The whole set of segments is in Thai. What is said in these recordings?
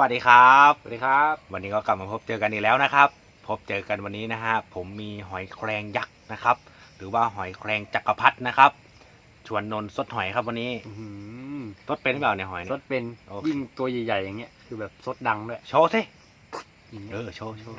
วัสดีครับ สวัสดีครับ วันนี้ก็กลับมาพบเจอกันอีกแล้วนะครับ พบเจอกันวันนี้นะฮะ ผมมีหอยแครงยักษ์นะครับ หรือว่าหอยแครงจักรพรรดินะครับ ชวนนนท์สดหอยครับวันนี้อื้อหือสดเป็นหรือเปล่าเนี่ยหอยซเนี่ยดเป็นโอเค ยิ่งตัวใหญ่ๆอย่างเงี้ยคือแบบซดดังด้วยโชว์สิ อย่างเงี้ยเออ โชว์โชว์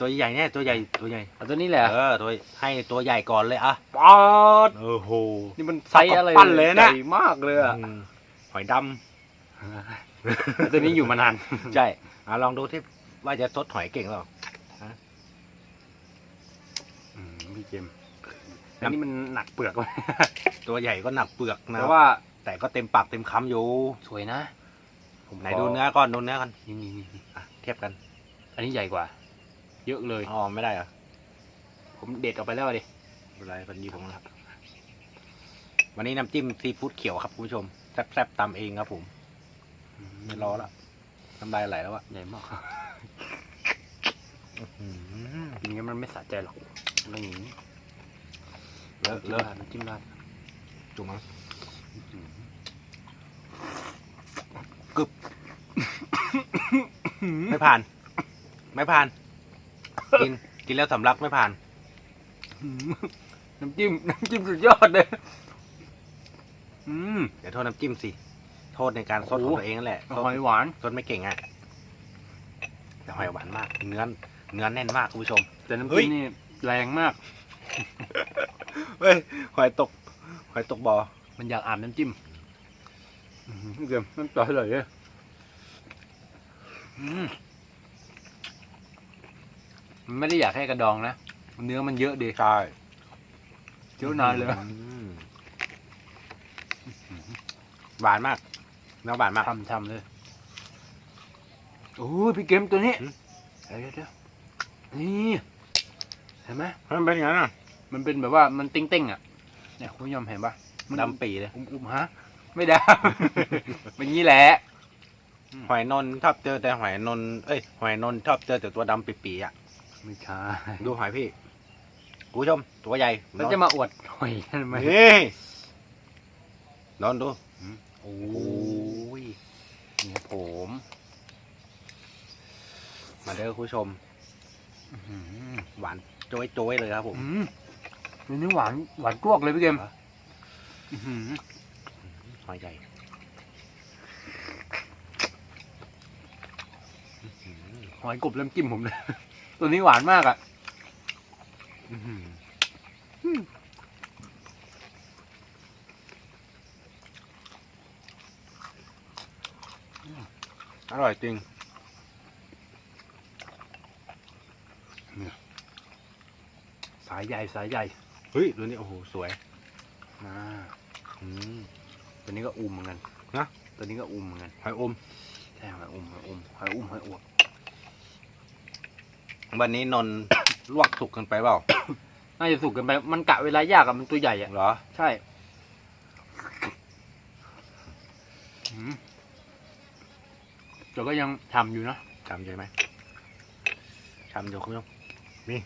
ตัวใหญ่เนี่ยตัวใหญ่ ตัวใหญ่ เอาตัวนี้แหละเออ ตัว ให้ตัวใหญ่ก่อนเลยอะป๊อดโอ้โห นี่มันไซส์อะไรปั้นเลยนะ ใหญ่มากเลยอะอืมหอยด ตัวนี้อยู่มานานำใช่อะลองดูที่ว่าจะสดหอยเก่งหรือเปล่าอืมพี่เจมส์อันนี้มันหนักเปลือกเลยตัวใหญ่ก็หนักเปลือกนะแต่ว่าแต่ก็เต็มปากเต็มคำอยู่ สวยนะผมไหนขดูเนื้อก่อนดูเนื้อก่อนนี่นี่นี่นี่อะเทียบกัน อันนี้ใหญ่กว่า เยอะเลยอ๋อไม่ได้เหรอผมเด็ดออกไปแล้วดิไม่เป็นไรเป็นยีผมนะครับวันนี้น้ำจิ้มซีฟู้ดเขียวครับคุณผู้ชมแซ่บๆตำเองครับผม ไม่รอละน้ำลายไหลแล้วอะใหญ่มากอืมอย่างเงี้ยมันไม่สะใจหรอกต้องอย่างนี้เลอะเลอะน้ำจิ้มราดจุ่มมั้งอื้อหือไม่ผ่าน ไม่ผ่าน กินกินแล้วสำลักไม่ผ่าน น้ำจิ้ม น้ำจิ้มสุดยอดเลย อืมเดี๋ยวโทษน้ำจิ้มสิ โทษในการซดของตัวเองนั่นแหละซดหอยหวานซดไม่เก่งอะแต่หอยหวานมาก เนื้อเนื้อแน่นมากคุณผู้ชมแต่น้ำเฮ้ยจิ้มนี่แรงมากเฮ้ยหอยตกหอยตกบ่อมันอยากอาบน้ำจิ้มอื้อหือเดี๋ยวน้ำตาไหลเลยอืมมันไม่ได้อยากให้กระดองนะ เนื้อมันเยอะดีใช่เยอะนานเลยอืมหวานมาก เนื้อหวานมาก ทำทำเลยโอ้ยพี่เกมตัวนี้หืม เดี๋ยวเดี๋ยวเดี๋ยวนี่เห็นไหมมันเป็นอย่างนั้นอะมันเป็นแบบว่ามันติ้งเต้งๆอะเนี่ยคุณผู้ชมเห็นปะมันดำปีเลยอุ้มๆฮะ ไม่ได้ เป็นงี้แหละ หอยนนท์ชอบเจอแต่หอยนนท์เอ้ยหอยนนท์ชอบเจอแต่ตัวดำปีๆอะ ไม่ใช่ดูหอยพี่คุณผู้ชมตัวใหญ่แล้วจะมาอวดหอยทำไม นี่นอนดู โอ้โอ้ย นี่ครับผม มาเด้อคุณผู้ชมอื้อหือหวานโจ้ยโจ้ยๆเลยครับผมอืมอันนี่หวานหวานกวกเลยพี่เกมเหรออื้อหือหอยใหญ่อื้อหือหอยกบเริ่มจิ้มผมเลย ตัวนี้หวานมากอะ อื้อหืออร่อยจริงสายใหญ่สายใหญ่ เฮ้ยดูนี่โอ้โหสวยนะอืมตัวนี้ก็อุ้มเหมือนกันนะตัวนี้ก็อุ้มเหมือนกันหอยอมใช่หอยอุ้มหอยอุ้มหอยอุ้มหอยอวบวันนี้นนท์ลวกสุกกันไปเปล่า น่าจะสุกเกันไป มันกะเวลายากอะมันตัวใหญ่อะเหรอ ใช่อืม แต่ก็ยังทำอยู่นะจำใช่ไหมจำอยู่คุณผู้ชมนี่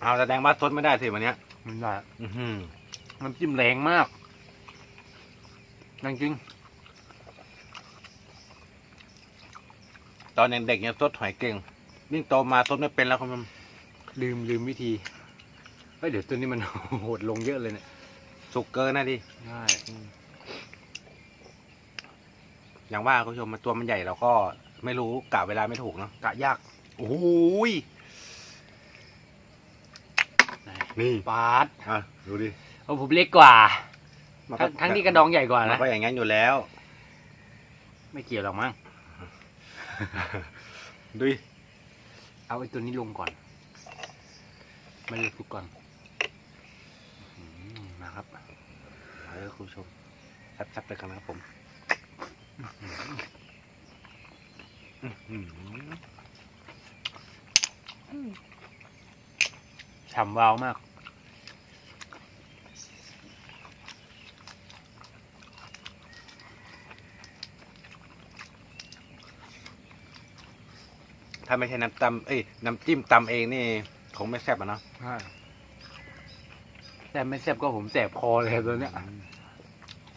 เอาแสดงว่าทดไม่ได้สิวันเนี้ย มันได้อื้อหือน้ำจิ้มแรงมากจริงตอนเด็กๆเนี่ยทดหอยเก่งยิ่งโตมาทดไม่เป็นแล้วคุณผู้ชมๆลืมลืมวิธี เฮ้ยเดี๋ยวตัวนี้มัน โหดลงเยอะเลยเนี่ยสุกเกินนะดิใช่อย่างว่าคุณผู้ชมมันตัวมันใหญ่เราก็ไม่รู้กะเวลาไม่ถูกเนาะกะยากโอ้ยไหนนี่ปาดอะดูดิเอาผมเล็กกว่า มันทั้งทั้งที่กระดองใหญ่กว่ามันนะ ก็อย่างนั้นอยู่แล้ว ไม่เกี่ยวหรอกมั้ง ดูดิเอาไอ้ตัวนี้ลงก่อน มันเลยสุกก่อนอื้อหือนะครับ เออคุณผู้ชมแซ่บๆไปกันนะครับผมฉ่ำวาวมากถ้าไม่ใช่น้ำตำเอ้ย น้ำจิ้มตำเองนี่ คงไม่แซ่บอะเนาะ ใช่แแต่ไม่แซ่บก็ผมแสบคอเลยตัวเนี้ย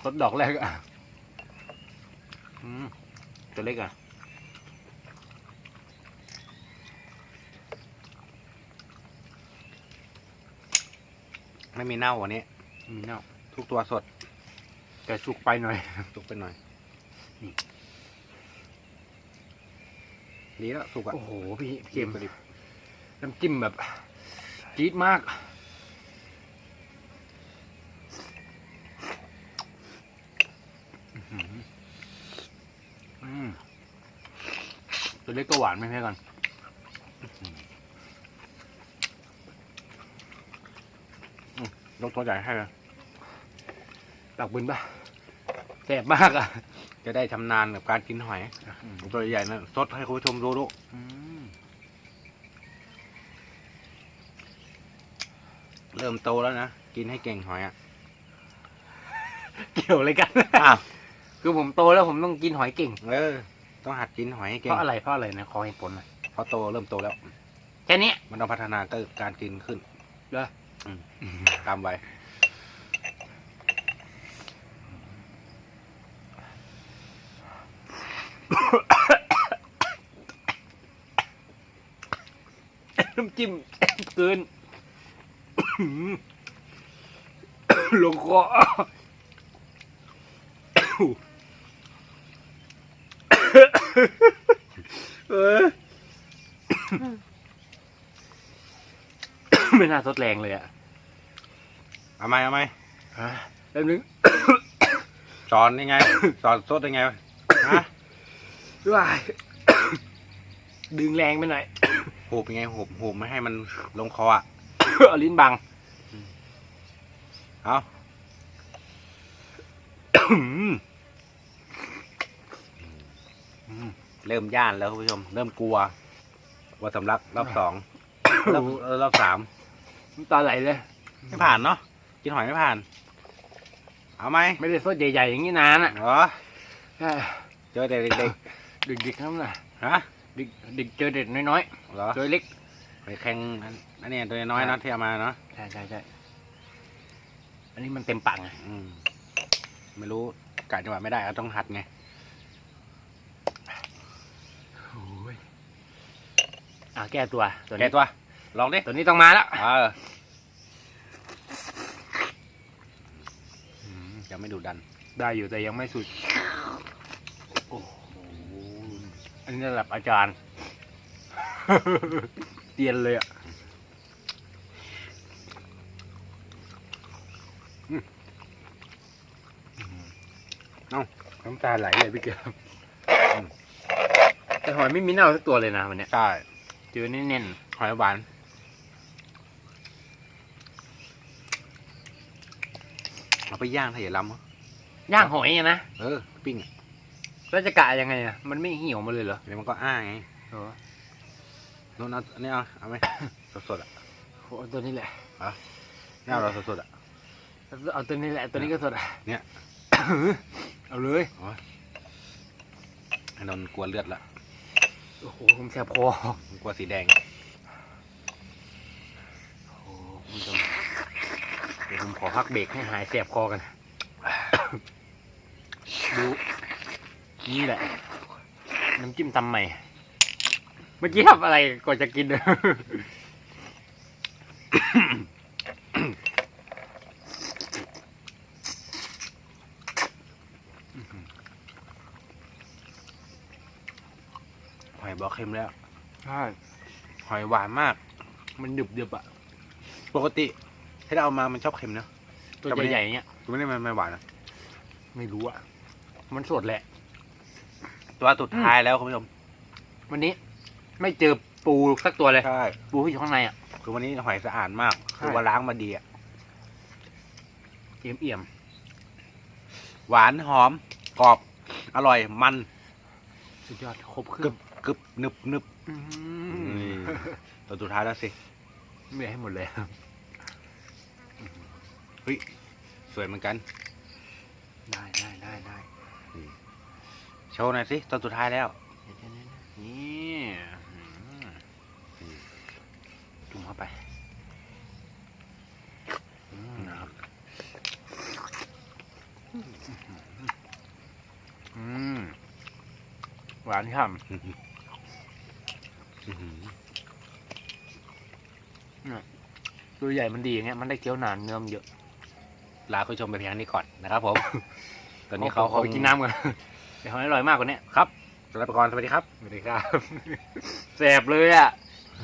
รสดอกแรกอะอืมตัวเล็กอะไม่มีเน่าวันนี้มีเนาะทุกตัวสด แต่สุกไปหน่อย สุกไปหน่อย นี่ ดีแล้วสุกอะ โอ้โห พี่เกมพอดีน้ำจิ้มแบบ จี๊ดมาก อื้อหืออืม ตัวเล็กก็หวานไม่แพ้กันยกตัวใหญ่ให้เลยตักบืนปะแสบมากอะ จะได้ชำนาญกับการกินหอยตัวใหญ่นะสดให้คุณผู้ชมดูดูอืมเริ่มโตแล้วนะ กินให้เก่งหอยอะ เกี่ยวอะไรกันอ้าว คือผมโตแล้วผมต้องกินหอยเก่ง เออ ต้องหัดกินหอยให้เพเก่งราะอะไรเพราะอะไรนะขอให้ผลหน่อยเพราะโตเริ่มโตแล้ว แค่นี้ มันต้องพัฒนาการกินขึ้นเหรออืมตามไวน้ำจิ้มเกิน ลงคอ เออไม่น่าทดแรงเลยอะเอาไหมเอาไหมฮะแป๊บนึงสอนยังไง สอนสดยังไงฮะว้ายดึงแรงไปหน่อยหูบยังไงหูบหูบไม่ให้มันลงคออะเอาลิ้นบังเอา เริ่มย่านแล้วคุณผู้ชม เริ่มกลัวว่าสำลักรอบสองรอบเออรอบสามน้ำตาไหลเลย ไม่ผ่านเนาะกินหอยไม่ผ่าน เอาไหมไม่ได้สดใหญ่ๆอย่างนี้นานอะเหรอเจอแต่เด็กดึกๆนั่นแหละๆฮะดึกดึกเจอเด็กน้อยเหรอๆตัวเล็กไปแข่งอันนี้ตัวน้อยๆเนาะที่เอามาเนาะใช่ใช่ใช่อันนี้มันเต็มปากไงอืมไม่รู้กะจังหวะไม่ได้ก็ต้องหัดไง โอ้ย อะแก้ตัวตัวแกนี้ตัว ลองดิตัวนี้ต้องมาแล้วเอออืมยังไม่ดูดัน ได้อยู่แต่ยังไม่สุด โอ้โหอันนี้ระดับอาจารย์ เตียนเลยอะน้ำตาไหลเลยพี่เกมแต่หอยไม่มีเน่าสักตัวเลยนะวันเนี้ย ใช่เจอแน่นหอยหวานเอาไปย่างถ้าอย่าล้ำเหรอๆย่างหอยอะนะเออปิ้งอะแล้วจะกะยังไงอะมันไม่เหี่ยวมาเลยเหรอเดี๋ยวมันก็อ้าไงเออนู้นเอาอันนี้เอาเอาไหมสดๆอะโหตัวนี้แหละนี่เอาเราสดๆอะเอาตัวนี้แหละตัวนี้ก็สดอะเนี่ยเอาเลยไอ้นนท์กลัวเลือดละ โอ้โหผมแสบคอมันกลัวสีแดง โอ้โหคุณผู้ชมเดี๋ยวผมขอพักเบรกให้หายแสบคอกัน ดู นี่แหละ น้ำจิ้มตำใหม่ เมื่อกี้ทำอะไรก่อนจะกิน หอยบอกเค็มแล้ว ใช่ หอยหวานมาก มันดึบดึบๆอะ ปกติที่เราเอามามันชอบเค็มนะตัวแต่ไม่ได้ใหญ่ๆเนี้ยคือไม่ได้มันไม่หวานนะไม่รู้อะ มันสดแหละ ตัวสุดท้ายแล้วคุณผู้ชม วันนี้ ไม่เจอปูสักตัวเลย ใช่ ปูที่อยู่ข้างในอะ คือวันนี้หอยสะอาดมากใช่คือว่าล้างมาดีอะ เอี่ยมเอี่ยม หวานหอม กรอบ อร่อย มันๆสุดยอด ครบเคกรึรื่องบ กรึบนึบนึบอืนี่มตัวสุดท้ายแล้วสิไม่ให้หมดเลยเฮ้ยสวยเหมือนกัน ได้ได้ได้ได้โชว์หน่อยสิตัวสุดท้ายแล้วเดี๋ยวๆๆนี่อืมจุ่มเข้าไปอืมอืม หวานฉ่อื้อหือำตัวใหญ่มันดีอย่างเงี้ยมันได้เคี้ยวนานเนื้อมันเยอะ ลาคุณผู้ชมไปเพียงนี้ก่อนนะครับผม ตอนนี้เขาขอไปกินน้ำก่อนเดี๋ยวเขาอร่อยมากกว่านี้ครับลาไปก่อนสวัสดีครับ สวัสดีครับแสบเลยอะ